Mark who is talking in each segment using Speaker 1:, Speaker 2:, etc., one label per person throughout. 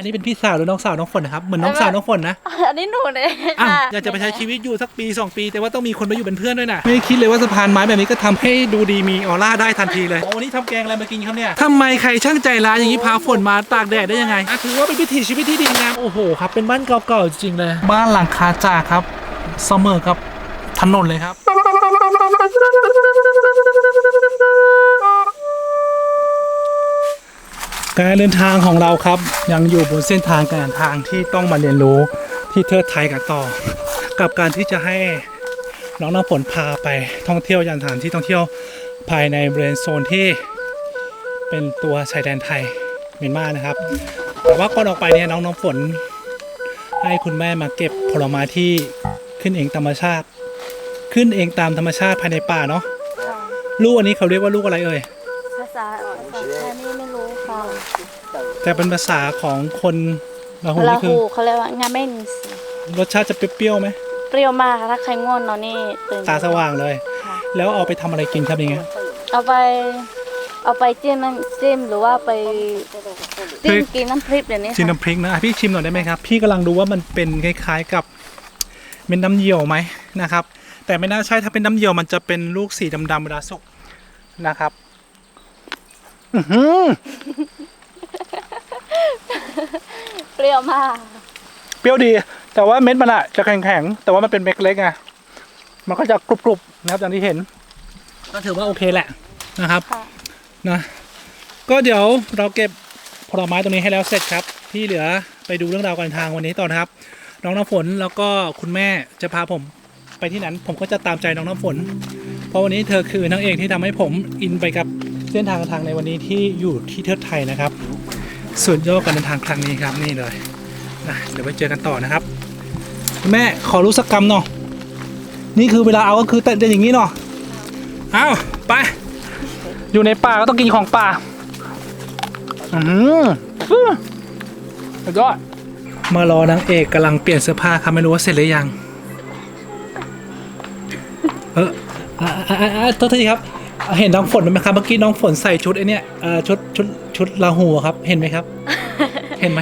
Speaker 1: อันนี้เป็นพี่สาวหรือน้องสาวน้องฝนนะครับ เหมือนน้องสาวน้องฝนนะ
Speaker 2: อันนี้หนูเลย
Speaker 1: อ้าว
Speaker 2: ค่ะ
Speaker 1: อยากจะไปใช้ชีวิตอยู่สักปี 2 ปี แต่ว่าต้องมีคนมาอยู่เป็นเพื่อนด้วยนะไม่คิดเลยว่าสะพานไม้แบบนี้ก็ทำให้ดูดีมีออร่าได้ทันทีเลยวันนี้ทำแกงอะไรมากินครับเนี่ยทำไมใครช่างใจร้ายอย่างนี้พาฝนมาตากแดดได้ยังไงอะถือว่าเป็นวิถีชีวิตที่ดีงามโอ้โหครับเป็นบ้านเก่าๆจริงๆเลยบ้านหลังคาจากครับเสมอกับถนนเลยครับ การเดินทางของเราครับ ยังอยู่บนเส้นทางการทางที่ต้องมาเรียนรู้ที่เทิดไทยกันต่อ กับการที่จะให้น้องน้ำฝนพาไปท่องเที่ยวยันสถานที่ท่องเที่ยวภายในบริเวณโซนที่เป็นตัวชายแดนไทยเมียนมานะครับ แต่ว่าก่อนออกไปเนี่ยน้องน้ำฝน ให้คุณแม่มาเก็บผลไม้ที่ขึ้นเองธรรมชาติ ขึ้นเองตามธรรมชาติภายในป่าเนาะลูกอันนี้เขาเรียกว่าลูกอะไรเอ่ย
Speaker 2: ภาษาภาษานี่ไม่รู้
Speaker 1: แต่เป็นภาษาของคนลาหู
Speaker 2: ลา
Speaker 1: นี่คื
Speaker 2: หู
Speaker 1: อ
Speaker 2: เขาเรียกว่างาเม่นส์
Speaker 1: รสชาติจะเปรี้ยวๆไหม
Speaker 2: เปรี้ยวมากค่ะถ้าใครง่วงนอนนี่ตื่น
Speaker 1: ตาสว่างเลย
Speaker 2: ค่ะ
Speaker 1: แล้วเอาไปทำอะไรกินครับอย่างเงี้ย
Speaker 2: เอาไป เอาไปจิ้มน้ำจิ้มหรือว่าไปจิ้มกินน้ำพริกเดี๋ยวนี้
Speaker 1: ชิม
Speaker 2: ค่ะ
Speaker 1: น้ำพริกนะอะพี่ชิมหน่อยได้ไหมครับ พี่กำลังดูว่ามันเป็นคล้ายๆกับเป็นน้ำเยี่ยวไหมนะครับ แต่ไม่น่าใช่ถ้าเป็นน้ำเยี่ยวมันจะเป็นลูกสีดำๆเวลาสุกนะครับอื้อหือ
Speaker 2: เปรี้ยวมาก
Speaker 1: เปรี้ยวดี แต่ว่าเม็ดมันอะจะแข็งๆ แต่ว่ามันเป็นเม็ดเล็กไง มันก็จะกรุบๆนะครับอย่างที่เห็น ก็ถือว่าโอเคแหละนะครับ
Speaker 2: ค่ะ
Speaker 1: นะ ก็เดี๋ยวเราเก็บผลไม้ตรงนี้ให้แล้วเสร็จครับ ที่เหลือไปดูเรื่องราวการทางวันนี้ต่อนะครับ น้องน้ำฝนแล้วก็คุณแม่จะพาผมไปที่นั้น ผมก็จะตามใจน้องน้ำฝน เพราะวันนี้เธอคือนางเอกที่ทำให้ผมอินไปกับ เส้นทางการทางในวันนี้ที่อยู่ที่เทิดไทยนะครับส่วนย่อการเดินทางครั้งนี้ครับนี่เลยนะเดี๋ยวไปเจอกันต่อนะครับ แม่ขอรู้สักกรรมหน่อยนี่คือเวลาเอาก็คือแต่อย่างนี้เนาะเอาไป อยู่ในป่าก็ต้องกินของป่าอืมอื้อสุดยอดมารอนางเอกกำลังเปลี่ยนเสื้อผ้าครับไม่รู้ว่าเสร็จหรือยัง เอออ่าอ่าอ่าอ่าโทษทีครับ เห็นน้องฝนไหมครับเมื่อกี้น้องฝนใส่ชุดไอเนี้ยเอ่อชุดชุดชุดลาหูอะครับ เห็นไหมครับ เห็นไหม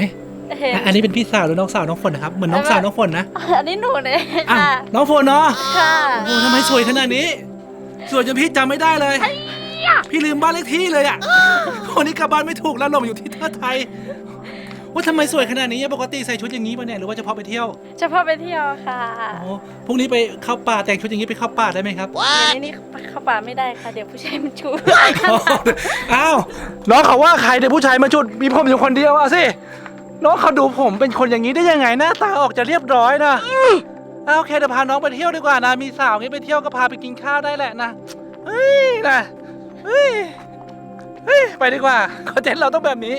Speaker 2: เห็น
Speaker 1: อะอันนี้เป็นพี่สาวหรือน้องสาวน้องฝนนะครับเหมือนน้องสาวน้องฝนนะ
Speaker 2: อันนี้หนูเลย
Speaker 1: อ้าว
Speaker 2: ค่ะ
Speaker 1: น้องฝนเนาะ
Speaker 2: ค่ะ
Speaker 1: โอ้โหทำไมสวยขนาดนี้ สวยจนพี่จำไม่ได้เลย พี่ลืมบ้านเลขที่เลยอะคนนี้กลับบ้านไม่ถูกแล้วหลงอยู่ที่เทิดไทย ว่าทำไมสวยขนาดนี้ปกติใส่ชุดอย่างนี้ปะเนี่ยหรือว่าเฉพาะไปเที่ยว
Speaker 2: เฉพาะไปเที่ยวค่ะ
Speaker 1: โอ้พรุ่งนี้ไปเข้าป่าแต่งชุดอย่างนี้ไปเข้าป่าได้ไหมครับ
Speaker 2: เดี๋ยวนี้เข้าป่าไม่ได้ค่ะ เดี๋ยวผู้ชายมันชู
Speaker 1: อ้าวน้องเขาว่าใครเด็กผู้ชายมาจุดมีผมอยู่คนเดียวอะสิน้องเขาดูผมเป็นคนอย่างนี้ได้ยังไงหน้าตาออกจะเรียบร้อยนะอ้าวโอเคเดี๋ยวพาน้องไปเที่ยวดีกว่านะมีสาวงี้ไปเที่ยวก็พาไปกินข้าวได้แหละนะเฮ้ยนะเฮ้ยเฮ้ยไปดีกว่าคอนเทนต์เราต้องแบบนี้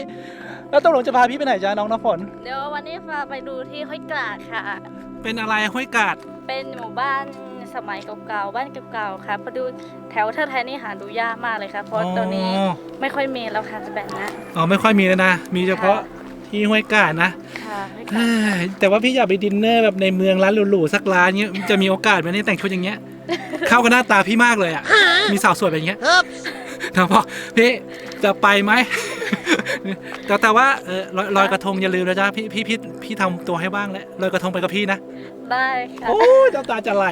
Speaker 1: แล้วตกลงจะพาพี่ไปไหนจ้าน้องน้ำฝน
Speaker 2: เดี๋ยววันนี้พาไปดูที่ห้วยกลาดค่ะ
Speaker 1: เป็นอะไรห้วยกาด
Speaker 2: เป็นหมู่บ้านสมัยเก่าๆ บ้านเก่าๆ ค่ะพอดูแถวเทอไทยนี่หาดูยากมากเลยค่ะ เพราะตอนนี้ไม่ค่อยมีแล้วค่ะจะแบบนั้น
Speaker 1: อ๋อไม่ค่อยมีแล้วนะ มีเฉพาะที่ห้วยกาดนะ
Speaker 2: ค่ะห้วยกลา
Speaker 1: เอ้
Speaker 2: ด
Speaker 1: ยแต่ว่าพี่อยากไปดินเนอร์แบบในเมืองร้านหรูๆสักร้านเงี้ยจะมีโอกาสไหมเนี่ยแต่งชุดอย่างเงี้ย เข้ากับหน้าตาพี่มากเลยอะ มีสาวสวยแบบอย่างเงี้ยแต่บอกพี่จะไปไหม แต่แต่ว่าเออลอยลอยกระทงอย่าลืมนะจ๊ะพี่พี่พี่พี่ทำตัวให้บ้างแล้วลอยกระทงไปกับพี่นะ
Speaker 2: ได้ค่ะ
Speaker 1: โอ้ยน้ำตาจะไหล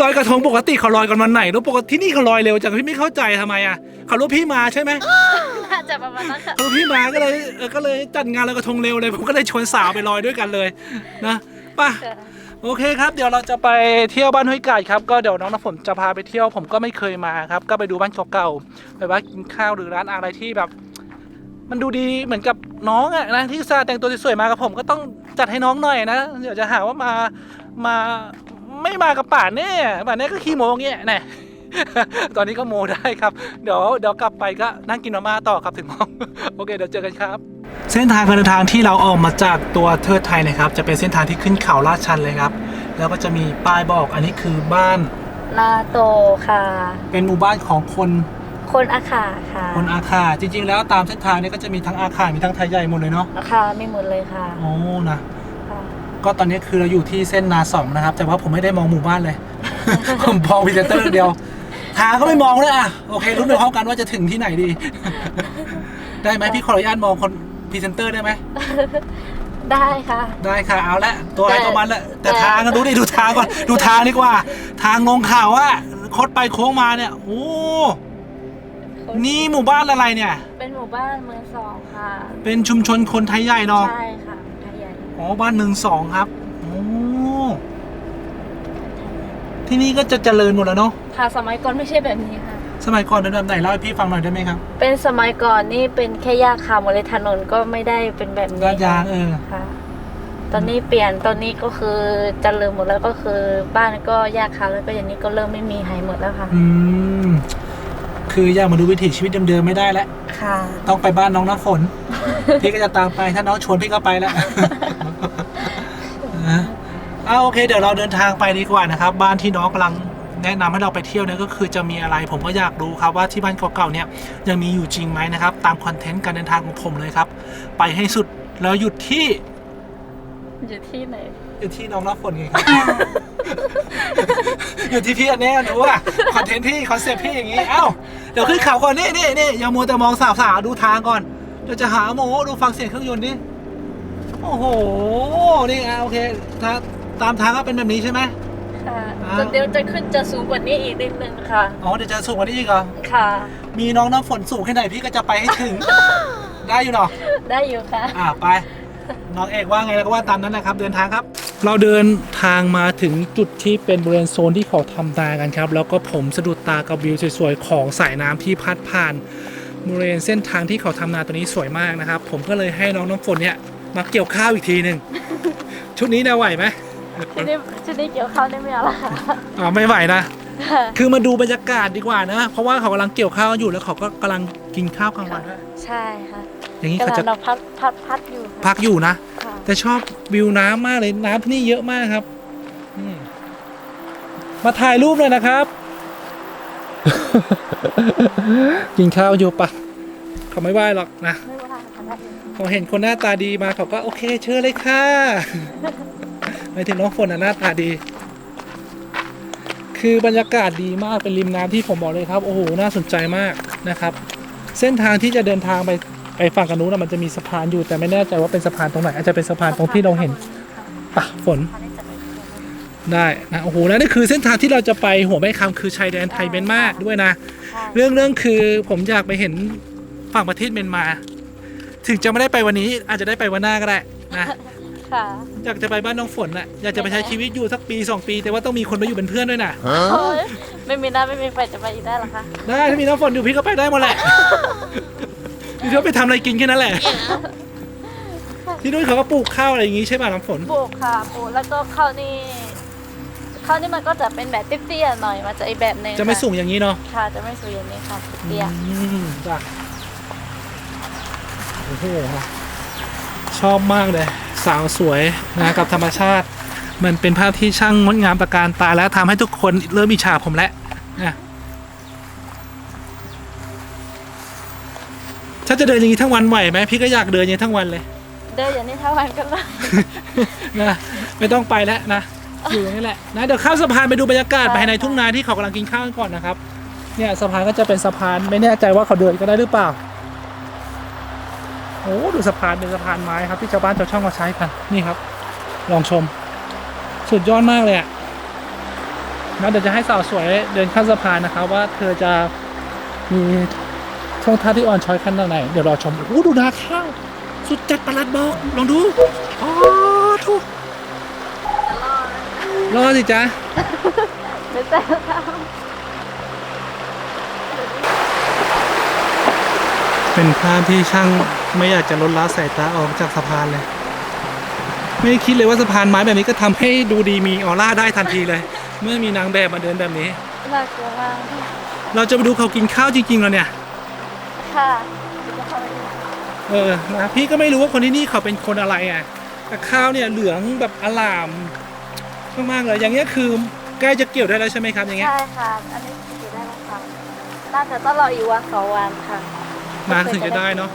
Speaker 1: ลอยกระทงปกติเขาลอยกันวันไหนรู้ปกติที่นี่เขาลอยเร็วจังพี่ไม่เข้าใจทำไมอะเขารู้พี่มาใช่ไหม
Speaker 2: น่าจะประมาณนั้นค่ะ
Speaker 1: เออพี่มาก็เลยเออก็เลยจัดงานลอยกระทงเร็วเลยผมก็เลยชวนสาวไปลอยด้วยกันเลยนะไป่ะ โอเคครับเดี๋ยวเราจะไปเที่ยวบ้านห้วยกาดครับก็เดี๋ยวน้องน้ำฝนจะพาไปเที่ยวผมก็ไม่เคยมาครับ ก็ไปดูบ้านเก่าๆไปว่ากินข้าวหรือร้านอะไรที่แบบ มันดูดีเหมือนกับน้องอะนะที่ซาห์แต่งตัวสวยๆมากับผมก็ต้องจัดให้น้องหน่อยนะเดี๋ยวจะหาว่ามามาไม่มากับป่านแน่ป่านแน่ก็ขี้โมงเงี้ยแน่ตอนนี้ก็โมได้ครับ เดี๋ยวเดี๋ยวกลับไปก็นั่งกินมาม่าต่อครับถึงห้องโอเคเดี๋ยวเจอกันครับ เส้นทางการเดินทางที่เราออกมาจากตัวเทิดไทยนะครับ จะเป็นเส้นทางที่ขึ้นเขาลาดชันเลยครับ แล้วก็จะมีป้ายบอกอันนี้คือบ้าน
Speaker 2: นาโตค่ะ
Speaker 1: เป็นหมู่บ้านของคน
Speaker 2: คนอาขาค่ะ
Speaker 1: คนอาคาจริง ๆ แล้วตามเส้นทางเนี้ก็จะมีทั้งอาคามีทั้งไทยใหญ่หมดเลยเนาะ
Speaker 2: ค่ะมีหมดเลยค่ะ
Speaker 1: โอ้นะ
Speaker 2: ค่ะ
Speaker 1: ก็ตอนนี้คือเราอยู่ที่เส้นนาสองนะครับ แต่ว่าผมไม่ได้มองหมู่บ้านเลย ผมมองวิเตอร์เดียวทางก็ไม่มองเลยอะโอเครู้นไปพร้อมกันว่าจะถึงที่ไหนดี ได้ไหมพี่ขออนุญาตมองคนพรีเซนเตอร์ได้ไหม
Speaker 2: ได้ค่ะ
Speaker 1: ได้ค่ะ เอาละตัวไอ้
Speaker 2: แต่
Speaker 1: ตัวมันละแต่
Speaker 2: แต่
Speaker 1: ทางก็ดูดิดูทางก่อน ดูทางดีกว่า ทางลงเขาอะคดไปโค้งมาเนี่ย โอ้ นี่หมู่บ้านอะไรเนี่ย
Speaker 2: เป็นหมู่บ้านเมืองสองค่ะ
Speaker 1: เป็นชุมชนคนไทยใหญ่เนาะ
Speaker 2: ใช่ค่ะไทยใหญ่
Speaker 1: อ๋อบ้านหนึ่งสองครับโอ้ที่นี่ก็จะเจริญหมดแล้วเนาะ
Speaker 2: ค่ะสมัยก่อนไม่ใช่แบบนี้ค่ะ
Speaker 1: สมัยก่อนเป็นแบบไหนเล่าให้พี่ฟังหน่อยได้ไหมครับ
Speaker 2: เป็นสมัยก่อนนี่เป็นแค่หญ้าขาวหมดเลยถนนก็ไม่ได้เป็นแบบนี้
Speaker 1: ลาดยางเออ
Speaker 2: ค่ะ ตอนนี้เปลี่ยนตอนนี้ก็คือเจริญหมดแล้วก็คือบ้านก็หญ้าขาวแล้วก็อย่างนี้ก็เริ่มไม่มีหายหมดแล้วค่ะ
Speaker 1: อืม คืออยากมาดูวิถีชีวิตเดิมๆไม่ได้แล้ว
Speaker 2: ค่ะ
Speaker 1: ต้องไปบ้านน้องน้ำฝน พี่ก็จะตามไปถ้าน้องชวนพี่ก็ไปแล้วนะเอาโอเค เดี๋ยวเราเดินทางไปดีกว่านะครับ บ้านที่น้องกำลังแนะนำให้เราไปเที่ยวเนี่ยก็คือจะมีอะไรผมก็อยากรู้ครับว่าที่บ้านเก่าๆเนี่ยยังมีอยู่จริงไหมนะครับ ตามคอนเทนต์การเดินทางของผมเลยครับ ไปให้สุดแล้วหยุดที่
Speaker 2: อยู่ที่ไหน
Speaker 1: อยู่ที่น้องน้ำฝนไงครับ อยู่ที่พี่อันนี้ดูว่าคอนเทนต์พี่คอนเซ็ปต์พี่อย่างนี้เอ้าเดี๋ยวขึ้นเขาก่อนนี่นี่นี่อย่ามัวแต่มองสาวสาวๆดูทางก่อนเดี๋ยวจะหาโมดูฟังเสียงเครื่องยนต์ดิโอ้โหนี่อะโอเคถ้าตามทางก็เป็นแบบนี้ใช่ไหม
Speaker 2: ค่ะ
Speaker 1: อ้าว
Speaker 2: จะเดี๋ยวจะขึ้นจะสูงกว่านี้อีกนิดนึงค่ะ
Speaker 1: อ๋อเดี๋ยวจะสูงกว่านี้อีกเหรอ
Speaker 2: ค่ะ
Speaker 1: มีน้องน้ำฝนสูงแค่ไหนพี่ก็จะไปให้ถึง ได้อยู่เนาะ
Speaker 2: ได้อยู่ค่ะ
Speaker 1: อ่าไป น้องเอกว่าไงแล้วก็ว่าตามนั้นนะครับ เดินทางครับ เราเดินทางมาถึงจุดที่เป็นบริเวณโซนที่เขาทำนากันครับ แล้วก็ผมสะดุดตากับวิวสวยๆของสายน้ำที่พัดผ่านบริเวณเส้นทางที่เขาทำนาตัวนี้สวยมากนะครับ ผมก็เลยให้น้องน้ำฝนเนี่ยมาเกี่ยวข้าวอีกทีหนึ่งชุดนี้เนี่ยไหวไหม
Speaker 2: ชุดนี้ชุดนี้เกี่ยวข้าวได้ไหมเอาละค่ะ
Speaker 1: อ๋อไม่ไหวนะคือมาดูบรรยากาศดีกว่านะ เพราะว่าเขากำลังเกี่ยวข้าวอยู่แล้วเขาก็กำลังกินข้าวกลางวันด้วย
Speaker 2: ใช่ค่ะ
Speaker 1: อย่างนี้
Speaker 2: กำ
Speaker 1: เขา
Speaker 2: ลัง
Speaker 1: จะ
Speaker 2: เราพัดพัดพัดอยู่
Speaker 1: พักอยู่นะ
Speaker 2: ค่ะ
Speaker 1: แต่ชอบวิวน้ำมากเลยน้ำที่นี่เยอะมากครับอืมมาถ่ายรูปเลยนะครับ กินข้าวอยู่ปะเขาไม่ไหวหรอกนะ
Speaker 2: ไม่ว่าค่ะได้อยู่
Speaker 1: เขาเห็นคนหน้าตาดีมาเขาก็โอเคเชิญเลยค่ะ ไม่ถึงน้องฝนน่ะหน้าตาดี คือบรรยากาศดีมากเป็นริมน้ำที่ผมบอกเลยครับ โอ้โหน่าสนใจมากนะครับ เส้นทางที่จะเดินทางไป ไปฝั่งกันนู้นนะมันจะมีสะพานอยู่แต่ไม่แน่ใจว่าเป็นสะพานตรงไหนอาจจะเป็นสะพานตรงที่เราเห็นปะฝน
Speaker 2: อันนี้จะเป็น
Speaker 1: ได้นะโอ้โหแล้วนี่คือเส้นทางที่เราจะไปหัวแม่คำคือชายแดนไทยเมียนมาด้วยนะ
Speaker 2: ใช่
Speaker 1: เรื่องเรื่องคือผมอยากไปเห็นฝั่งประเทศเมียนมา ถึงจะไม่ได้ไปวันนี้อาจจะได้ไปวันหน้าก็ได้นะ
Speaker 2: ค่ะ
Speaker 1: อยากจะไปบ้านน้องฝนน่ะอยากจะไปใช้ชีวิตอยู่สักปีสองปี แต่ว่าต้องมีคนมาอยู่เป็นเพื่อนด้วยนะ
Speaker 2: โอ้ยไม่มีหน้าไม่มีไฟจะไปอีกได้หรอคะ
Speaker 1: ได้ถ้ามีน้องฝนอยู่พี่ก็ไปได้หมดแหละ พี่ก็ไปทำอะไรกินแค่นั้นแหละที่นู่นเขาก็ปลูกข้าวอะไรอย่างงี้ใช่ป่ะน้ำฝน
Speaker 2: ปลูกค่ะปลูกแล้วก็ข้าวนี่ข้าวนี่มันก็จะเป็นแบบเตี้ยๆหน่อยมาจากอีกแบบหนึ่ง
Speaker 1: จะไม่
Speaker 2: ค่
Speaker 1: สูงอย่างนี้เนาะ
Speaker 2: ค่ะ จะไม่สูงอย่างนี้ค่ะเตี้ย
Speaker 1: อืมจ้ะโอ้โหชอบมากเลย สาวสวยนะกับธรรมชาติ มันเป็นภาพที่ช่างงดงามประการตาและทำให้ทุกคนเริ่มอิจฉาผมแล้วนะ ถ้าจะเดินอย่างนี้ทั้งวันไหวไหมพี่ก็อยากเดินอย่างนี้ทั้งวันเลย
Speaker 2: เดินอย่างนี้ทั้งวันก็ได้
Speaker 1: นะไม่ต้องไปแล้วนะอยู่อย่างนี้แหละนะเดี๋ยวข้ามสะพานไปดูบรรยากาศ
Speaker 2: ได้
Speaker 1: ภายในทุ่งนาที่เขากำลังกินข้าวกันก่อนนะครับ เนี่ยสะพานก็จะเป็นสะพานไม่แน่ใจว่าเขาเดินกันได้หรือเปล่าโอ้ดูสะพานเป็นสะพานไม้ครับที่ชาวบ้านชาวช่องเขาใช้กันนี่ครับ ลองชม สุดยอดมากเลยอะนะเดี๋ยวจะให้สาวสวยเดินข้ามสะพานนะครับ ว่าเธอจะมีช่อ งท่าที่อ่อนช้อยขนาดไหนเดี๋ยวรอชมโอ้ดูนาข้าวสุดจัดประหลัดบอกลองดูอ๋อทุก
Speaker 2: จะรอด
Speaker 1: รอสิจ๊ะ
Speaker 2: ไม่แต่ค่ะ
Speaker 1: เป็นภาพที่ช่างไม่อยากจะลดละสายตาออกจากสะพานเลย ไม่คิดเลยว่าสะพานไม้แบบนี้ก็ทำให้ดูดีมีออร่าได้ทันทีเลย เมื่อมีนางแบบมาเดินแบบนี้
Speaker 2: น่ากลัวมาก
Speaker 1: เราจะไปดูเขากินข้าวจริงๆแล้วเนี่ย
Speaker 2: ค่ะจะเข้าไปดู
Speaker 1: เออนะพี่ก็ไม่รู้ว่าคนที่นี่เขาเป็นคนอะไรอะแต่ข้าวเนี่ยเหลืองแบบอลามมากๆเลยอย่างเงี้ยคือใกล้จะเกี่ยวได้แล้วใช่ไหมครับอย่างเงี้ย
Speaker 2: ใช่ค่ะอันนี้ถือได้แล้วค่ะน่าจะต้องรออีกวันสองวันค่ะ
Speaker 1: นานถึงจะได้เนาะ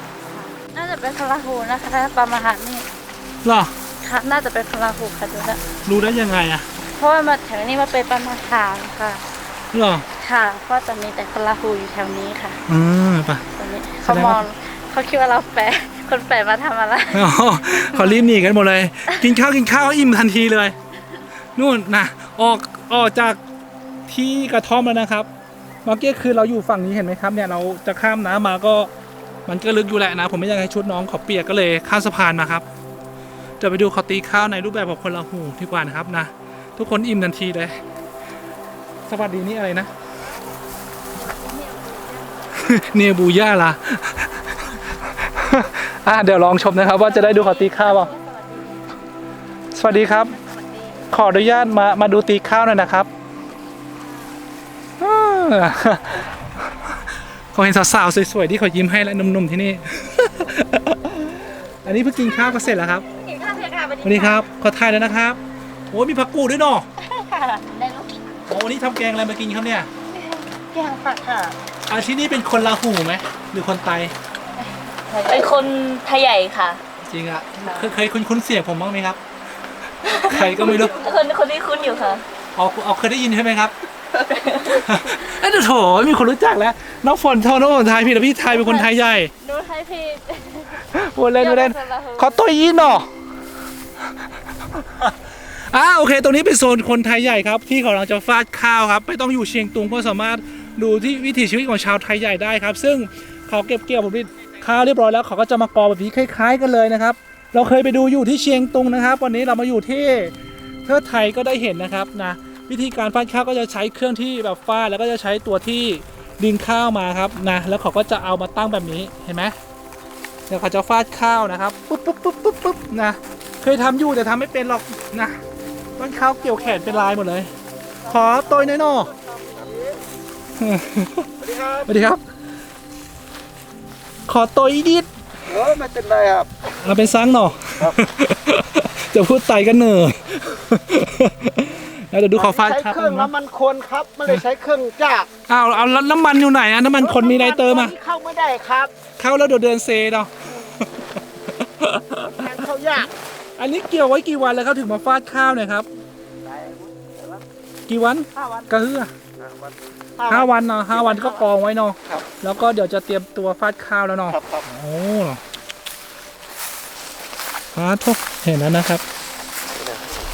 Speaker 2: น่าจะเป็นคาราฮูนะคะถ้าประมาณนี้
Speaker 1: หรอ
Speaker 2: ค่ะน่าจะเป็นคาราฮูค่ะดูนะ
Speaker 1: รู้ได้ยังไงอะ
Speaker 2: เพราะว่ามาแถวนี้มาเป็นประมาณทางค่ะ
Speaker 1: หรอ
Speaker 2: ค่ะเพราะจะมีแต่คาราฮูอยู่แถวนี้ค่ะ
Speaker 1: อืมป่ะ
Speaker 2: ตอนนี้
Speaker 1: แส
Speaker 2: เขา
Speaker 1: ดง
Speaker 2: ม
Speaker 1: ว่า
Speaker 2: องเขาคิดว่าเราแปลคนแปลกมาทำอะไร
Speaker 1: อ๋อเขารีบหนีกันหมดเลย กินข้าวกินข้าวอิ่มทันทีเลย นู่นนะออกออกจากที่กระท่อมแล้วนะครับเมื่อกี้คือเราอยู่ฝั่งนี้เห็นไหมครับเนี่ยเราจะข้ามน้ำมาก็มันก็ลึกอยู่แหละนะ ผมไม่อยากให้ชุดน้องเขาเปียกก็เลยข้ามสะพานมาครับ จะไปดูเขาตีข้าวในรูปแบบของคนละหูดีกว่านะครับนะทุกคนอิ่มทันทีเลย สวัสดีนี่อะไรนะ เนียบูย่าล่ะ อะเดี๋ยวลองชมนะครับ ว่าจะได้ดูเขาตีข้าวเปล่าสวัสดีครับ ขออนุญาตมามาดูตีข้าวหน่อยนะครับอ่าเขาเห็นสาวๆสวยๆที่เขายิ้มให้และหนุ่มๆที่นี่ อันนี้เพิ่งกินข้าวก็เสร็จแล้วครับ
Speaker 2: กินข้าวเถอะค่ะ
Speaker 1: สวัสดีครับ ขอถ่ายแล้วนะครับ โอ้มีผักกูดด้วยเนาะ
Speaker 2: ได้ลูก
Speaker 1: โอ้ วันนี้ทำแกงอะไรมากินครับเนี่ย
Speaker 2: แกงผักค่ะ
Speaker 1: อาชีพนี้เป็นคนลาหูไหมหรือคนไต
Speaker 2: เป็นคนไทยใหญ่ค่ะ
Speaker 1: จริงอะเคยเคยคุ้นคุ้นเสียงผมบ้างไหมครับ ใครก็ไม่รู้
Speaker 2: คนคนที่คุ้นอยู่ค่ะ
Speaker 1: เอาเอาเคยได้ยินใช่ไหมครับ เอ้ยเดี๋ยวโถมีคนรู้จักแล้วน้องฝนโทน้องฝนไทยพี่แต่พี่ไทยเป็นคนไทยใหญ่
Speaker 2: ดูไทยพี่
Speaker 1: พูดเล่นพูดเล่นขอตัวยีนหน่อ อ่าโอเค ตรงนี้เป็นโซนคนไทยใหญ่ครับ ที่เขากำลังจะฟาดข้าวครับ ไม่ต้องอยู่เชียงตุงก็สามารถดูที่วิถีชีวิตของชาวไทยใหญ่ได้ครับ ซึ่งเขาเก็บเกี่ยวผลผลิตข้าวเรียบร้อยแล้วเขาก็จะมากอแบบนี้คล้าย ๆ กันเลยนะครับ เราเคยไปดูอยู่ที่เชียงตุงนะครับ วันนี้เรามาอยู่ที่เทิดไทยก็ได้เห็นนะครับนะวิธีการฟาดข้าวก็จะใช้เครื่องที่แบบฟาดแล้วก็จะใช้ตัวที่ดึงข้าวมาครับนะแล้วเขาก็จะเอามาตั้งแบบนี้เห็นไหมเดี๋ยวเขาจะฟาดข้าวนะครับปุ๊บปุ๊บปุ๊บปุ๊บปุ๊บนะเคยทำอยู่แต่ทำไม่เป็นหรอกนะ ต้นข้าวเกี่ยวแขนเป็นลายหมดเลย ขอตัวน้อยหน่อสวัสดีครับ ขอตัวอีดิด
Speaker 3: เออไม่เป็นไรครับ
Speaker 1: เอาเป็นซังหน่อจะพูดไตกันเหนอแล้วเดี๋ยวดูขอฟาด
Speaker 3: ใช้
Speaker 1: ครับ
Speaker 3: เครื่องน้ำมันคนครับไม่ได้ใช้เครื่องจักร
Speaker 1: อ้าวเอาแล้วน้ำมันอยู่ไหนอะน้ำมันคนมีไรเติมอะ
Speaker 3: นเข้าไม่ได้ครับ
Speaker 1: เข้าแล้วเดี๋ยวเดินเซเนาะ
Speaker 3: งานเข้ายาก
Speaker 1: อันนี้เกี่ยวไว้กี่วันแล้วครับถึงมาฟาดข้าวเนี่ยครับ กี่วัน
Speaker 3: ห้าวัน
Speaker 1: กระเฮือห้าวันเนาะห้าวันก็กองไว้เนาะ
Speaker 3: ครับ
Speaker 1: แล้วก็เดี๋ยวจะเตรียมตัวฟาดข้าวแล้วเนาะ
Speaker 3: ครับครับ
Speaker 1: โอ้เนาะฟาดทุกเห็นแล้วนะครับ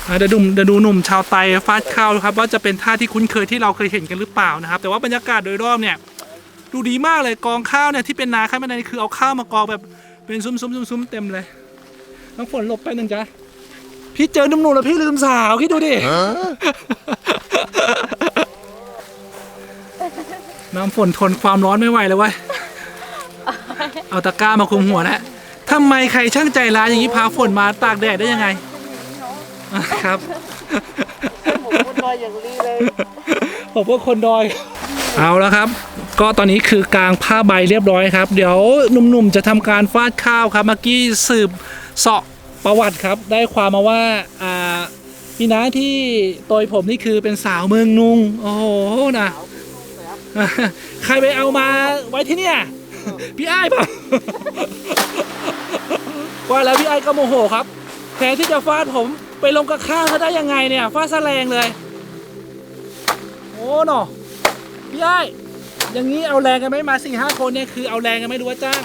Speaker 1: อะเดี๋ยวดูเดี๋ยวดูหนุ่มชาวไตฟาดข้าวครับ ว่าจะเป็นท่าที่คุ้นเคยที่เราเคยเห็นกันหรือเปล่านะครับ แต่ว่าบรรยากาศโดยรอบเนี่ย ดูดีมากเลยกองข้าวเนี่ยที่เป็นนาข้างในนี่คือเอาข้าวมากองแบบเป็นซุ้มซุ้มซุ้มซุ้มเต็มเลย น้องฝนหลบไปหนึ่งจ้ะพี่เจอหนุ่มๆแล้วพี่ลืมสาวคิดดูดิน้ำฝนทนความร้อนไม่ไหวเลยเว้ยเอาตะกร้ามาคลุมหัวแล้วทำไมใครช่างใจร้ายอย่างนี้พาฝนมาตากแดดได้ยังไงอะครับ
Speaker 3: ผมพูดน้อยอย่างนี้เลย
Speaker 1: ผมว่าคนดอย เอาแล้วครับ ก็ตอนนี้คือกลางผ้าใบเรียบร้อยครับ เดี๋ยวหนุ่มๆจะทำการฟาดข้าวครับเมื่อกี้สืบ เสาะประวัติครับได้ความมาว่าอ่าพี่น้าที่โตยผมนี่คือเป็นสาวเมืองนุง โอ้โหนะใครไปเอามาไว้ที่เนี่ยพี่ไอ้ป่าว่าแล้วพี่ไอ้ก็โมโหครับแทนที่จะฟาดผมไปลงกับข้าวเขาได้ยังไงเนี่ยฟาดแสลงเลย โอ้หนอพี่ไอ้อย่างนี้เอาแรงกันไหมมาสี่ห้าคนเนี่ยคือเอาแรงกันไหม่รู้ว่าจ้าง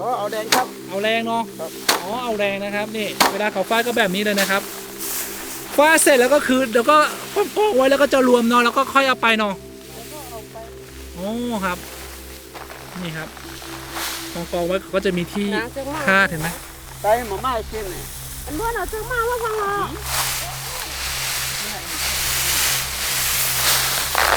Speaker 3: อ๋อเอาแดงครับ
Speaker 1: เอาแรงเนาะ
Speaker 3: ครับ
Speaker 1: อ๋อเอาแรงนะครับนี่ เวลาเขาฟาดก็แบบนี้เลยนะครับฟาดเสร็จแล้วก็คือเดี๋ยวก็กองๆไว้แล้วก็จะรวมเนาะแล้วก็ค่อยเอาไปเนาะโอ้ครับ นี่ครับกองกองๆไว้เขาก็จะมีที่คาดเห็นไหม
Speaker 3: ไปหมาม่ากินเนี่ย
Speaker 2: อันนู้นเราซื้อมาแล้วฟังเหรอ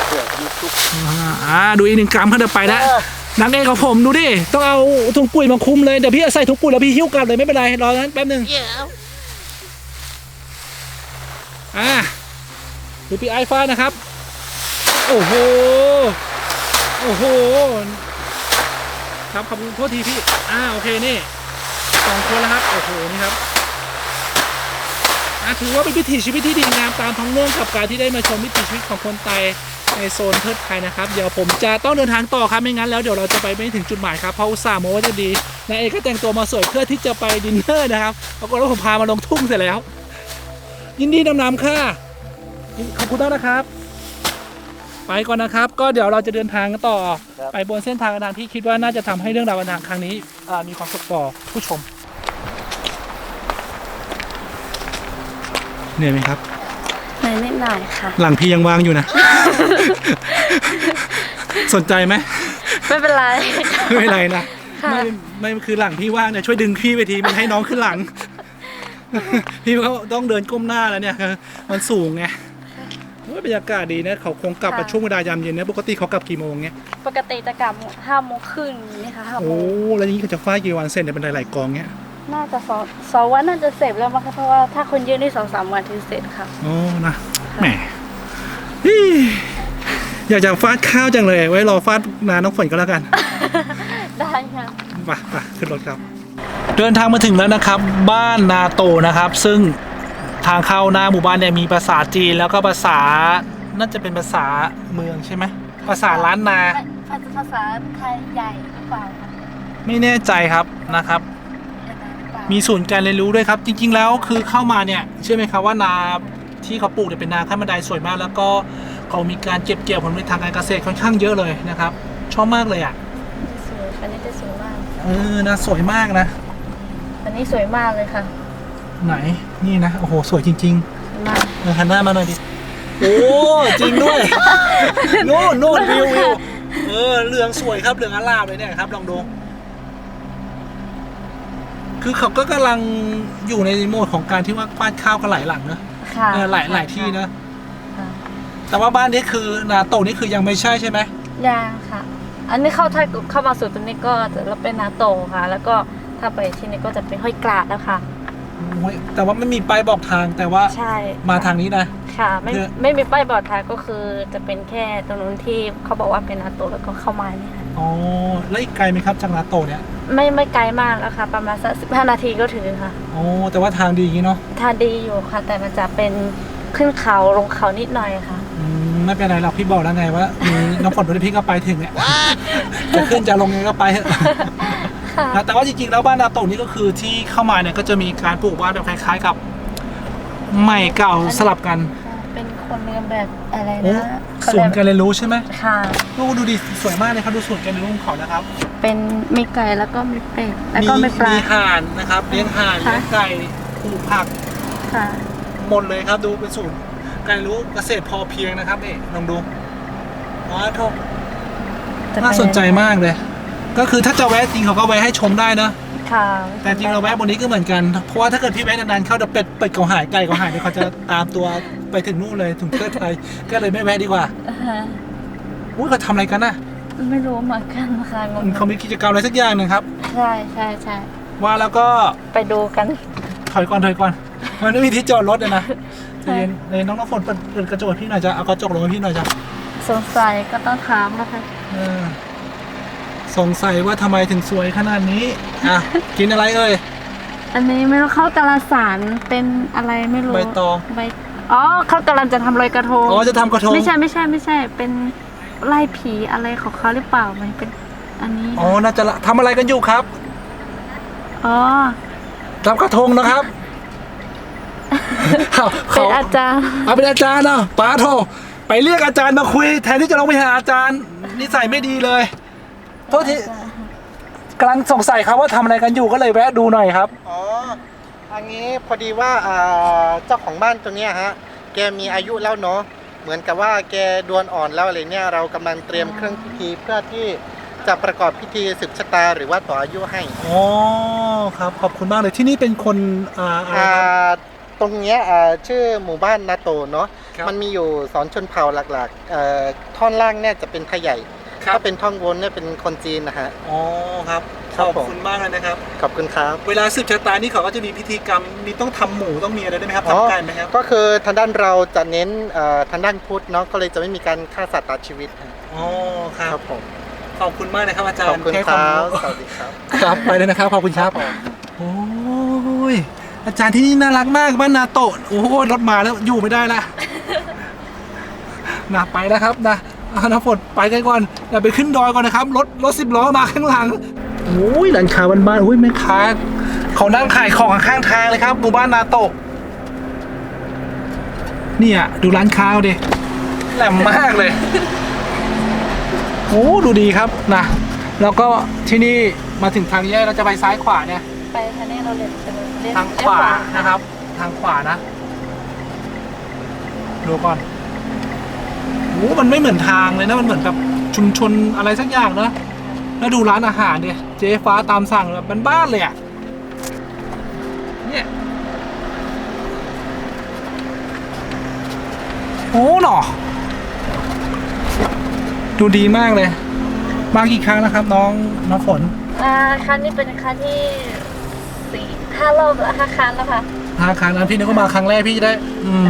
Speaker 3: เดี๋ยวมีซุป
Speaker 1: อ่าอ่าดูอีกหนึ่งกรัมเขาจะไปแล้ว
Speaker 3: เออ
Speaker 1: นักเอกของผมดูดิ ต้องเอาถุงปุ๋ยมาคุมเลย เดี๋ยวพี่ใส่ถุงปุ๋ยแล้วพี่หิ้วกลับเลยไม่เป็นไรรอนั้นแป๊บหนึ่งอ่าดูพี่ไอฟ้านะครับ โอ้โห โอ้โห ครับขอบคุณโทษทีพี่ อ่าโอเคนี่สองคนแล้วครับ โอ้โหนี่ครับอ่าถือว่าเป็นวิถีชีวิตที่ดีงามตามท้องเรื่องกับการที่ได้มาชมวิถีชีวิตของคนไทย ในโซนเทิดไทยนะครับ เดี๋ยวผมจะต้องเดินทางต่อครับไม่งั้นแล้วเดี๋ยวเราจะไปไม่ถึงจุดหมายครับเพราะอุตส่าห์โมว่าจะดีนายเอกก็แต่งตัวมาสวยเพื่อที่จะไปดินเนอร์นะครับปรากฏว่าผมพามาลงทุ่งเสร็จแล้ว ยินดีนำนำค่ะขอบคุณมากนะครับ ไปก่อนนะครับ ก็เดี๋ยวเราจะเดินทางกันต่อไปบนเส้นทางการเดินทางที่คิดว่าน่าจะทำให้เรื่องราวการเดินทางครั้งนี้อ่ามีความสุขต่อผู้ชมเหนื่อยไหมครับ
Speaker 2: ในนิดหน่อยค่ะ
Speaker 1: หลังพี่ยังว่างอยู่นะ สนใจไหม
Speaker 2: ไม่เป็นไร
Speaker 1: ไม่เป็นไรนะ
Speaker 2: ค่ะ
Speaker 1: ไม่ไม่คือหลังพี่ว่างเนี่ยช่วยดึงพี่ไปทีมันให้น้องขึ้นหลัง พี่ก็ต้องเดินก้มหน้าแล้วเนี่ยมันสูงไงโอ้ยบรรยากาศดีนะเขาคงกลับมาช่วงเวลายามเย็นนะปกติเขากลับกี่โมงเนี่ย
Speaker 2: ปกติจะกลับห้าโมงครึ่งนี่ค่ะห้าโม
Speaker 1: โอ้
Speaker 2: ง
Speaker 1: แล้วอย่างนี้เขาจะฟาดกี่วันเสร็จเนี่ยเป็นหลายๆกองเนี่ย
Speaker 2: น่าจะสองสองวันน่าจะเสร็จแล้วมั้งคะเพราะว่าถ้าคนเยอะนี่สองสามวันถึงเสร็จค่ะ
Speaker 1: โอ้นะแหมอี้อยากจะฟาดข้าวจังเลย ไว้รอฟาดนาน้องฝนก็แล้วกัน
Speaker 2: ได้ค่ะ
Speaker 1: ไปไปขึ้นรถครับ เดินทางมาถึงแล้วนะครับ บ้านนาโตนะครับ ซึ่งทางเข้าหน้าหมู่บ้านเนี่ยมีภาษาจีนแล้วก็ภาษาน่าจะเป็นภาษาเมืองใช่ไหมภาษาล้านนา
Speaker 2: ภาษาไทยใหญ่หรือเปล่าคะ
Speaker 1: ไม่แน่ใจครับนะครับ มีศูนย์การเรียนรู้ด้วยครับ จริง ๆ แล้วคือเข้ามาเนี่ยเชื่อไหมครับว่านาที่เขาปลูกเนี่ยเป็นนาขั้นบันไดสวยมาก แล้วก็เขามีการเก็บเกี่ยวผลผลิตทางการเกษตรค่อนข้างเยอะเลยนะครับ ชอบมากเลยอะ
Speaker 2: สวยอันนี้จะสวยมาก
Speaker 1: เออนาสวยมากนะ
Speaker 2: อันนี้สวยมากเลยค่ะ
Speaker 1: ไหนนี่นะโอ้โหสวยจริง
Speaker 2: มาก
Speaker 1: ๆเออหันหน้ามาหน่อยดิโอ้จริงด้วยโน่นโน่นวิววิวเออเหลืองสวยครับเหลืองอลามเลยเนี่ยครับลองดู คือเขาก็กำลังอยู่ในโหมดของการที่ว่าป้านข้าวกันหลายหลังนะ
Speaker 2: ค่ะ
Speaker 1: เออหลายหลายที่นะ
Speaker 2: ค่ะ
Speaker 1: แต่ว่าบ้านนี้คือนาโตนี่คือยังไม่ใช่ใช่ไหม
Speaker 2: ยังค่ะ อันนี้เข้าถ้าเข้ามาสู่ตรงนี้ก็จะเราเป็นนาโตค่ะ แล้วก็ถ้าไปที่นี่ก็จะเป็นห้อยกราดแล้วค่ะ
Speaker 1: โอ้ยแต่ว่าไม่มีป้ายบอกทางแต่ว่า
Speaker 2: ใช่
Speaker 1: มาทางนี้นะ
Speaker 2: ค่ะ ไม่
Speaker 1: เพื่อ
Speaker 2: ไม่มีป้ายบอกทางก็คือจะเป็นแค่ตรงนู้นที่เขาบอกว่าเป็นนาโตแล้วก็เข้ามาเนี่ยค่ะ
Speaker 1: อ๋อแล้วอีกไกลไหมครับจากนาโตเนี่ย
Speaker 2: ไม่ไม่ไกลมากแล้วค่ะ ประมาณสักสิบห้านาทีก็ถึงค่ะ
Speaker 1: อ๋อแต่ว่าทางดีอย่างนี้เนาะ
Speaker 2: ทานดีอยู่ค่ะ แต่มันจะเป็นขึ้นเขาลงเขานิดหน่อยค่ะ
Speaker 1: อืมไม่เป็นไรหรอกพี่บอกแล้วไงว่ามีน้ำฝนด้วยพี่ก็ไปถึงเนี่ยจะขึ้นจะลงยังไงก็ไปเถอะ
Speaker 2: ค่ะ
Speaker 1: นะแต่ว่าจริงๆแล้วบ้านนาโตนี่ก็คือที่เข้ามาเนี่ยก็จะมีการปลูกบ้านแบบคล้ายๆกับใหม่เก่าสลับกัน
Speaker 2: เป็นคนเรียนแบบอะไร
Speaker 1: โอ้
Speaker 2: นะเขา
Speaker 1: ศู
Speaker 2: เรี
Speaker 1: น
Speaker 2: ย
Speaker 1: ย์การเรียนรู้ใช่ไหม
Speaker 2: ค่ะ
Speaker 1: โอ้ดูดิสวยมากเลยครับดูศูนย์การเรียนรู้ของเขานะครับ
Speaker 2: เป็นมีไก่แล้วก็มีเป็ดแล้วก็มีปลา
Speaker 1: มีห่านนะครับเลี้ยงห่าน
Speaker 2: ค่ะ
Speaker 1: เลี้ยงไก่ปลูกผัก
Speaker 2: ค่ะ
Speaker 1: หมดเลยครับดูเป็นศูนย์การเรียนรู้เกษตรพอเพียงนะครับนี่ลองดูว้าวโทษ
Speaker 2: จะเป็
Speaker 1: น่าสนใจมากเลย ก็คือถ้าจะแวะจริงเขาก็แวะให้ชมได้นะ
Speaker 2: ค่ะ
Speaker 1: แต่จริงเราแวะบนนี้ก็เหมือนกัน เพราะว่าถ้าเกิดพี่แวะนานๆเข้าเดี๋ยวเป็ดเป็ดเขาหายไก่เขาหายเนี่ยเขาจะตามตัว ไปถึงนู่นเลยถึงประเทศไทย ก็เลยไม่แวะดีกว่า
Speaker 2: อ่าฮะ
Speaker 1: อุ้ยเขาทำอะไรกันนะ
Speaker 2: ไม่รู้เหมือนกันค่ะงง
Speaker 1: เขามีกิจกรรมอะไรสักอย่างหนึ่งครับ
Speaker 2: ใช่ใช่ใช่
Speaker 1: ว่าแล้วก็
Speaker 2: ไปดูกัน
Speaker 1: ถอยก่อนถอยก่อนมันไม่มีที่จอดรถเลยนะ
Speaker 2: ใช่
Speaker 1: เรียนเลยน้องน้ำฝนเปิดเปิดกระจกให้พี่หน่อยจ้ะเอากระจกลงให้พี่หน่อยจ้ะ
Speaker 2: สงสัยก็ต้องถามนะคะ
Speaker 1: เออสงสัยว่าทำไมถึงสวยขนาดนี้อะกินอะไรเอ่ย
Speaker 2: อันนี้ไม่รู้เขากำลังสารเป็นอะไรไม่รู้
Speaker 1: ใบตอง
Speaker 2: ใบ อ๋อเขากำลังจะทำลอยกระทง
Speaker 1: อ๋อจะทำกระทง
Speaker 2: ไม่ใช่ไม่ใช่ไม่ใช่ เป็นไล่ผีอะไรของเขาหรือเปล่า มันเป็นอันนี้
Speaker 1: อ๋อ น่าจะละทำอะไรกันอยู่ครับ
Speaker 2: อ๋อ
Speaker 1: ทำกระทงนะครับ เขา
Speaker 2: เป็
Speaker 1: เขา
Speaker 2: นอาจารย์
Speaker 1: เอาเป็นอาจารย์เนาะป้าโทรไปเรียกอาจารย์มาคุย แทนที่จะลงไปหาอาจารย์นิสัยไม่ดีเลย โทษทีกำลังสงสัยครับว่าทำอะไรกันอยู่ก็เลยแวะดูหน่อยครับ
Speaker 3: อ๋อ อันนี้พอดีว่าอ่าเจ้าของบ้านตัวเนี้ยฮะ แกมีอายุแล้วเนาะ เหมือนกับว่าแกดวนอ่อนแล้วอะไรเนี่ย เรากำลังเตรียมเครื่องพิธีเพื่อที่จะประกอบพิธีสืบชะตาหรือว่าต่ออายุให้
Speaker 1: อ๋อ ครับ ขอบคุณมากเลยที่นี่เป็นคนอ่าอะไร
Speaker 3: อ่
Speaker 1: ครับา
Speaker 3: ตรงเนี้ยอ่าชื่อหมู่บ้านนาโตเนาะ
Speaker 1: ครับ
Speaker 3: มันมีอยู่สอนชนเผ่าหลักๆเอ่อท่อนล่างเนี่ยจะเป็นไทยใหญ่
Speaker 1: ครับ
Speaker 3: ถ้าเป็นท่อนบนเนี่ยเป็นคนจีนนะฮะ
Speaker 1: อ๋อครับ
Speaker 3: ครั
Speaker 1: ข
Speaker 3: บ
Speaker 1: อบ
Speaker 3: ผม
Speaker 1: คุณมากเลยนะครับ
Speaker 3: ขอบคุณครับ
Speaker 1: เวลาสืบชะตานี่เขาก็จะมีพิธีกรรมมีต้องทำหมูต้องมีอะไรได้ไหมครับ
Speaker 3: อ๋อ
Speaker 1: ทำไก่ไหมครับ
Speaker 3: ก็คือทางด้านเราจะเน้นเอ่อทางด้านพุทธเนาะก็เลยจะไม่มีการฆ่าสัตว์ตัดชีวิตฮะ
Speaker 1: อ๋อครับ
Speaker 3: ครับผม
Speaker 1: ขอบคุณมากนะครับอาจาร
Speaker 3: ขอบ
Speaker 1: ย์
Speaker 3: คุณ
Speaker 1: ให้
Speaker 3: ค
Speaker 1: วาม
Speaker 3: รับ
Speaker 1: รู้
Speaker 3: สวัสดีครับ
Speaker 1: ครับไปเลยนะครับขอบคุณครับ
Speaker 3: ผม
Speaker 1: โอ้ยอาจารย์ที่นี่น่ารักมากบ้านนาโตะโอ้โหรถมาแล้วอยู่ไม่ได้ละนะไปแล้วครับนะเอาน้ำฝนไปกันก่อนอย่าไปขึ้นดอยก่อนนะครับ รถรถสิบล้อมาข้างหลังโอ้ยหลังคาบ้านๆโอ้ยแม่ค้าเขานั่งขายของข้างทางเลยครับหมู่บ้านนาโตะเนี่ยดูร้านค้าเอาดิแหลมมากเลยโอ้ดูดีครับนะแล้วก็ที่นี่มาถึงทางแยกเราจะไปซ้ายขวาเนี่ย
Speaker 2: ไปทางนี้เราเรียนเรียน
Speaker 1: ทางขวานะครับ ทางขวานะ ดูก่อนโอ้มันไม่เหมือนทางเลยนะมันเหมือนแบบชุมชนอะไรสักอย่างนะแล้วดูร้านอาหารเนี่ยเจ๊ฟ้าตามสั่งแบบบ้านๆเลยอะเนี่ยโอ้หนอดูดีมากเลย มากี่ครั้งแล้วครับน้องน้องฝน
Speaker 2: อ่าครั้งนี้เป็นครั้งที่สี่ห้ารอบแล้วห้าครั้งแล้วค่ะ
Speaker 1: ห้าครั้งนะพี่นึกว่ามาครั้งแรกพี่จะได้ อืม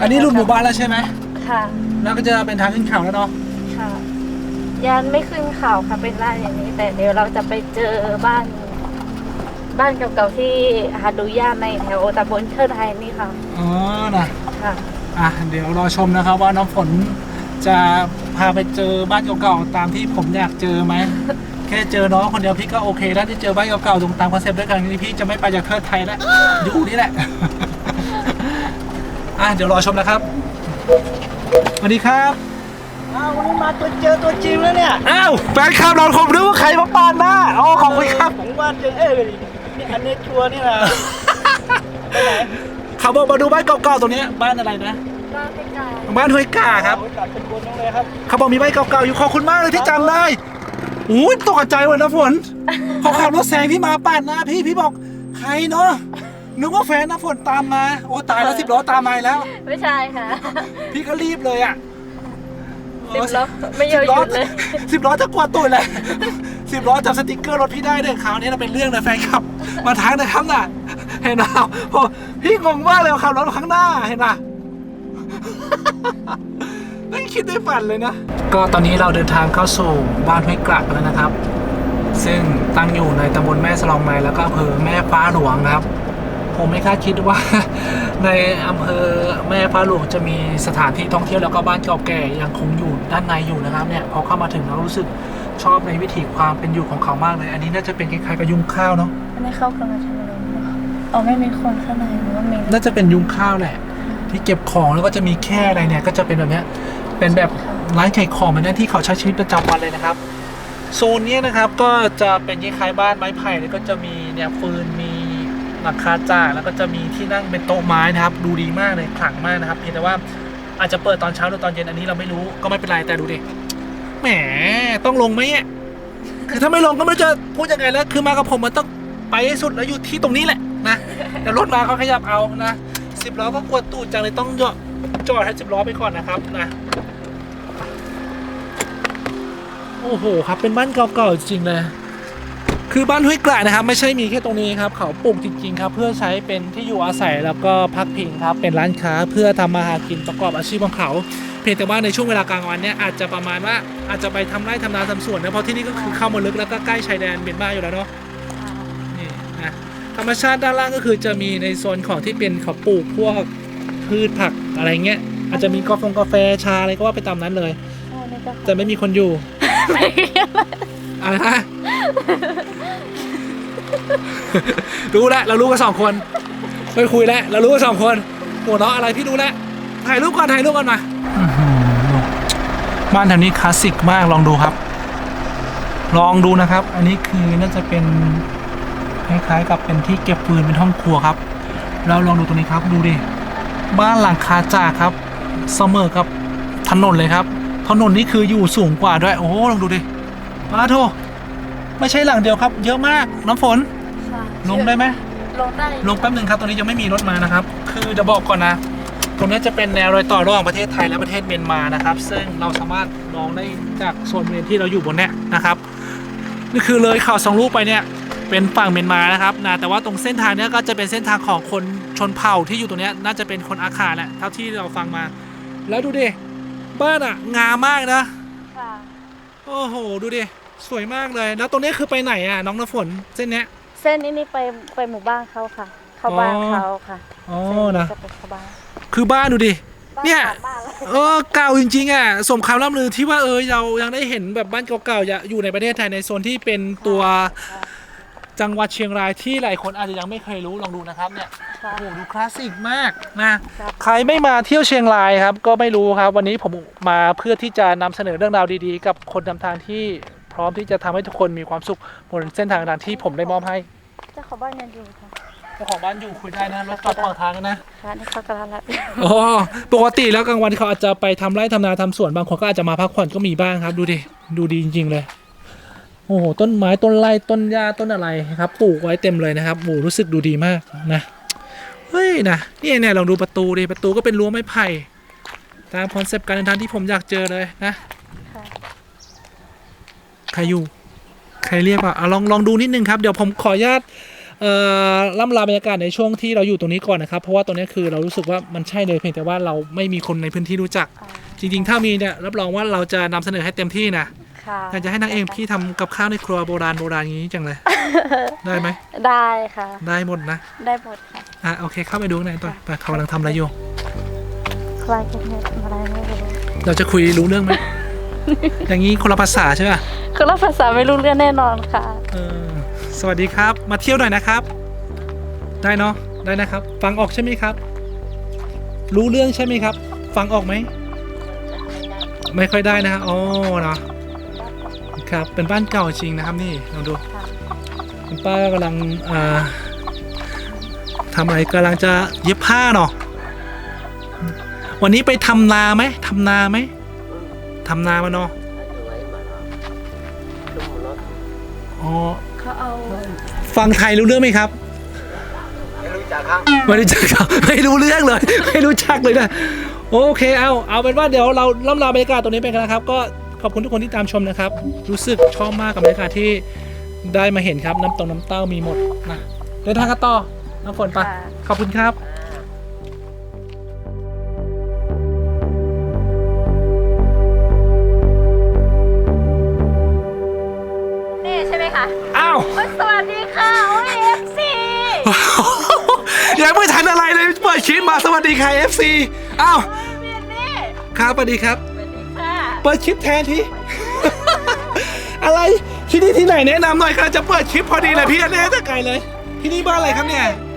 Speaker 1: อันนี้รุ่นหมู่บ้านแล้วใช่ไหม
Speaker 2: ค่ะ
Speaker 1: แล้วก็จะเป็นทางขึ้นเขาแล้วเนาะ
Speaker 2: ค่ะยันไม่ขึ้นเขาค่ะเป็นไร่อย่างนี้ แต่เดี๋ยวเราจะไปเจอบ้าน บ้านเก่าๆที่หาดูยากในแถวตำบลเชิดไทยนี่ค่ะ
Speaker 1: อ๋อนะ
Speaker 2: ค่ะ
Speaker 1: อะเดี๋ยวรอชมนะครับว่าน้องฝนจะพาไปเจอบ้านเก่าๆตามที่ผมอยากเจอไหม แค่เจอน้องคนเดียวพี่ก็โอเค แล้วที่เจอบ้านเก่าๆตรงตามคอนเซ็ปต์ด้วยกันนี่พี่จะไม่ไปจากเทิดไทยแล้วอยู่นี่แหละ อะเดี๋ยวรอชมนะครับสวัสดีครับ
Speaker 4: อ้าววันนี้มาตัวเจอตัวจริงแล้วเนี่ย
Speaker 1: อ้าวแฟนคลับเราผมรู้ว่าใครมาปานหน้าอ๋อขอบคุณครับ
Speaker 4: ผมว่าเจอเอ้ยนี่อันนี้ชัวร์นี่นะไปไหน
Speaker 1: เขาบอกมาดูบ้านเก่าๆตรงเนี้ยบ้านอะไรนะ
Speaker 2: บ้านใกล้
Speaker 1: บ้านห้วยกาครับ
Speaker 4: โอ้ยตัดเป็นคนน้องเลยครับ
Speaker 1: เขาบอกมีบ้านเก่าๆอยู่ขอบคุณมากเลยที่จำได้อู้ยตกใจเลยนะฝนเขาขับรถแซงพี่มาปาดหน้าพี่พี่บอกใครเนาะ นึกว่าแฟนนะฝนตามมา โอ้ตายแล้วสิบล้อตามมาอีกแล้ว
Speaker 2: ๆไม่ใช่ค่ะ
Speaker 1: พี่ก็รีบเลยอะ
Speaker 2: สิบล้อไม่ยอมหยุดเลย
Speaker 1: สิบล้อจะกวาดตูดเลยสิบล้อจับสติกเกอร์รถพี่ได้เลยคราวนี้เราเป็นเรื่องเลยแฟนคลับ มาทักนะครับน่ะ เห็นไหมโอ้พี่งงมากเลยขับรถข้างหน้าเห็นไหมไม่คิดได้ฝันเลยนะ ก็ตอนนี้เราเดินทางเข้าสู่บ้านห้วยกลักแล้วนะครับ ซึ่งตั้งอยู่ในตำบลแม่สลองไม้แล้วก็อำเภอแม่ฟ้าหลวงนะครับ ผมไม่คาดคิดว่า ในอำเภอแม่ฟ้าหลวงจะมีสถานที่ท่องเที่ยวแล้วก็บ้านเก่าแก่ยังคงอยู่ด้านในอยู่นะครับเนี่ยพอเข้ามาถึงเรารู้สึกชอบในวิถีความเป็นอยู่ของเขามากเลย อันนี้น่าจะเป็นคล้ายๆกับยุงข้าวเนาะ
Speaker 2: อันนี้เข้ากันมาใช่ไหมคะอ๋อไม่มีคนข้างในหรือว่ามี
Speaker 1: น่าจะเป็นยุงข้าวแหละ ที่เก็บของแล้วก็จะมีแค่อะไรเนี่ยก็จะเป็นแบบเนี้ยเป็นแบบร้านขายของเป็นหน้าที่เขาใช้ชีวิตประจำวันเลยนะครับ โซนเนี้ยนะครับก็จะเป็นคล้ายๆบ้านไม้ไผ่แล้วก็จะมีเนี่ยฟืนมี หลังคาจ่าแล้วก็จะมีที่นั่งเป็นโต๊ะไม้นะครับ ดูดีมากเลยขลังมากนะครับเพียงแต่ว่าอาจจะเปิดตอนเช้าหรือตอนเย็นอันนี้เราไม่รู้ก็ไม่เป็นไรแต่ดูดิแหมต้องลงไหมอะคือถ้าไม่ลงก็ไม่จะพูดยังไงแล้ว คือมากับผมมันต้องไปให้สุดแล้วอยู่ที่ตรงนี้แหละนะแต่รถมาเขาขยับเอานะสิบล้อก็กวดตูดจังเลยต้องจอดจอดให้สิบล้อไปก่อนนะครับนะโอ้โหครับเป็นบ้านเก่าๆจริงเลย คือบ้านห้วยกระนะครับไม่ใช่มีแค่ตรงนี้ครับเขาปลูกจริงๆครับเพื่อใช้เป็นที่อยู่อาศัยแล้วก็พักพิงครับเป็นร้านค้าเพื่อทำมาหากินประกอบอาชีพของเขาเพียงแต่ว่าในช่วงเวลากลางวันเนี่ยอาจจะประมาณว่าอาจจะไปทำไร่ทำนาทำสวนนะเพราะที่นี่ก็คือเข้ามาลึกแล้วก็ใกล้ชายแดนเมียนมาอยู่แล้วเนาะนี่นะธรรมชาติด้านล่างก็คือจะมีในโซนของที่เป็นเขาปลูกพวกพืชผักอะไรเงี้ยอาจจะมีกาแฟกาแฟชาอะไรก็ว่าไปตามนั้นเลย
Speaker 2: ใช่นี่ก็
Speaker 1: จะไม่มีคนอยู่ อะไรนะรู้แล้วเรารู้กันสองคนไม่คุยแล้วเรารู้กันสองคนหัวเราะอะไรพี่รู้แล้วถ่ายรูปก่อนถ่ายรูปก่อนมาบ้านแถวนี้คลาสสิกมากลองดูครับ ลองดูนะครับ อันนี้คือน่าจะเป็นคล้ายๆกับเป็นที่เก็บฟืนเป็นห้องครัวครับ เราลองดูตรงนี้ครับดูดิบ้านหลังคาจ่าครับเสมอกับถนนเลยครับ ถนนนี่คืออยู่สูงกว่าด้วย โอ้ลองดูดิ มาโทไม่ใช่หลังเดียวครับ เยอะมากน้ำฝน
Speaker 2: ค่ะ
Speaker 1: ลงได้ไหม
Speaker 2: ลงได้
Speaker 1: ลงแป๊บหนึ่งครับตรงนี้ยังไม่มีรถมานะครับ คือจะบอกก่อนนะ ตรงนี้จะเป็นแนวรอยต่อระหว่างประเทศไทยและประเทศเมียนมานะครับ ซึ่งเราสามารถมองได้จากโซนบริเวณที่เราอยู่บนเนี้ยนะครับ นี่คือเลยเขาสองลูกไปเนี่ย เป็นฝั่งเมียนมานะครับนะแต่ว่าตรงเส้นทางเนี้ยก็จะเป็นเส้นทางของคนชนเผ่าที่อยู่ตรงเนี้ยน่าจะเป็นคนอาคาแหละเท่าที่เราฟังมา แล้วดูดิบ้านอะงามมากนะ
Speaker 2: ค่ะ
Speaker 1: โอ้โห ดูดิ สวยมากเลย แล้วตรงนี้คือไปไหนอะน้องน้ำฝนเส้นเนี้ย
Speaker 2: เส้นนี้นี่ไปไปหมู่บ้านเขาค่ะ เข้าบ้าน
Speaker 1: อ๋อ
Speaker 2: เขาค่ะ
Speaker 1: อ๋อ
Speaker 2: เส้
Speaker 1: นะ
Speaker 2: จะไปเข้าบ้าน
Speaker 1: คือบ้านดูดิ
Speaker 2: บ้า
Speaker 1: เนี่ย
Speaker 2: สามบ้านเลย
Speaker 1: เออเก่าจริงๆอะสมคำล่ำลือที่ว่าเออเรายังได้เห็นแบบบ้านเก่าๆอย่าอยู่ในประเทศไทยในโซนที่เป็นตัวจังหวัดเชียงรายที่หลายคนอาจจะยังไม่เคยรู้ลองดูนะครับเนี่ย
Speaker 2: ค่ะ
Speaker 1: โอ้โหดูคลาสสิกมากนะครับใครไม่มาเที่ยวเชียงรายครับ ก็ไม่รู้ครับ วันนี้ผมมาเพื่อที่จะนำเสนอเรื่องราวดีๆ กับคนนำทางที่พ ร้อมที่จะทำให้ทุกคนมีความสุขบนเส้นทางต่างๆที่ผมได้มอบให้
Speaker 2: เจ้าของบ้านยังอยู่ค่ะ
Speaker 1: เจ้าของบ้านอยู่คุยได้นะรถจอดขวางทางนะ
Speaker 2: ค่ะนี่เขากำลังรับ
Speaker 1: อ๋อปกติแล้วกลางวันเขาอาจจะไปทำไร่ทำนาทำสวนบางคนก็อาจจะมาพักผ่อนก็มีบ้างครับ ดูดิดูดีจริง ๆ เลย โอ้โหต้นไม้ต้นไร่ต้นหญ้าต้นอะไรครับปลูกไว้เต็มเลยนะครับโอ้โหรู้สึกดูดีมากนะเฮ้ยนะนี่เนี่ยลองดูประตูดิประตูก็เป็นรั้วไม้ไผ่ตามคอนเซปต์การเดินทางที่ผมอยากเจอเลยนะ
Speaker 2: ค่ะ
Speaker 1: ใครอยู่ ใครเรียกอะอะลองลองดูนิดนึงครับ เดี๋ยวผมขออนุญาตเอ่อล่ำลาบรรยากาศในช่วงที่เราอยู่ตรงนี้ก่อนนะครับ เพราะว่าตรงนี้คือเรารู้สึกว่ามันใช่เลยเพียงแต่ว่าเราไม่มีคนในพื้นที่รู้จัก
Speaker 2: อ่า
Speaker 1: จริง ๆ ถ้ามีเนี่ยรับรองว่าเราจะนำเสนอให้เต็มที่นะ
Speaker 2: ค่ะ
Speaker 1: อยากจะให้นางเองพี่ทำกับข้าวในครัวโบราณโบราณอย่างนี้จังเลย ได้ไหม
Speaker 2: ได้ค่ะ
Speaker 1: ได้หมดนะ
Speaker 2: ได้หมดค่ะ
Speaker 1: อะโอเคเข้าไปดูข้างในต่อไปเขากำลังทำอะไรอยู่
Speaker 2: ใครจะเนี่ยทำอะไรไม่รู้
Speaker 1: เราจะคุยรู้เรื่องไหมอย่างนี้คนละภาษาใช่ป่ะ
Speaker 2: คือเราภาษาไม่รู้เรื่องแน่นอนค่ะ
Speaker 1: เออสวัสดีครับ มาเที่ยวหน่อยนะครับ ได้เนาะได้นะครับ ฟังออกใช่ไหมครับ รู้เรื่องใช่ไหมครับ ฟังออกไหม ไม่ค่อยได้นะฮะอ๋อเนาะครับเป็นบ้านเก่าจริงนะครับนี่ลองดู
Speaker 2: คุ
Speaker 1: ณป้ากำลังอ่าทำอะไรกำลังจะเย็บผ้าเนาะวันนี้ไปทำนาไหมทำนาไหมทำนามาเนาะ
Speaker 2: เขาเอา
Speaker 1: ฟังไทยรู้เรื่องไหมครับ
Speaker 3: ไม่รู้จักครับ
Speaker 1: ไม่รู้จักครับไม่รู้เรื่องเลย ไม่รู้จักเลยนะโอเคเอาเอาเป็นว่าเดี๋ยวเราล่ำลาบรรยากาศตรงนี้ไปกันนะครับ ก็ขอบคุณทุกคนที่ตามชมนะครับ รู้สึกชอบมากกับบรรยากาศที่ได้มาเห็นครับ น้ำตรงน้ำเต้ามีหมดนะเดินทางกันต่อน้ำฝนไป
Speaker 2: ค่ะ
Speaker 1: ขอบคุณครับ ปิดคลิปมาสวัสดีค่ะ FC อ้าว
Speaker 2: เมียนี่
Speaker 1: ครับสวัสดีครับ
Speaker 2: สวัสดีค่ะ
Speaker 1: เปิดคลิปแทนที อะไรที่นี่ที่ไหนแนะนำหน่อยครับจะเปิดคลิปพอดีเลยพี่แน่ตะไกลเลย ที่นี่บ้านอะไรครับเนี่ย
Speaker 2: บ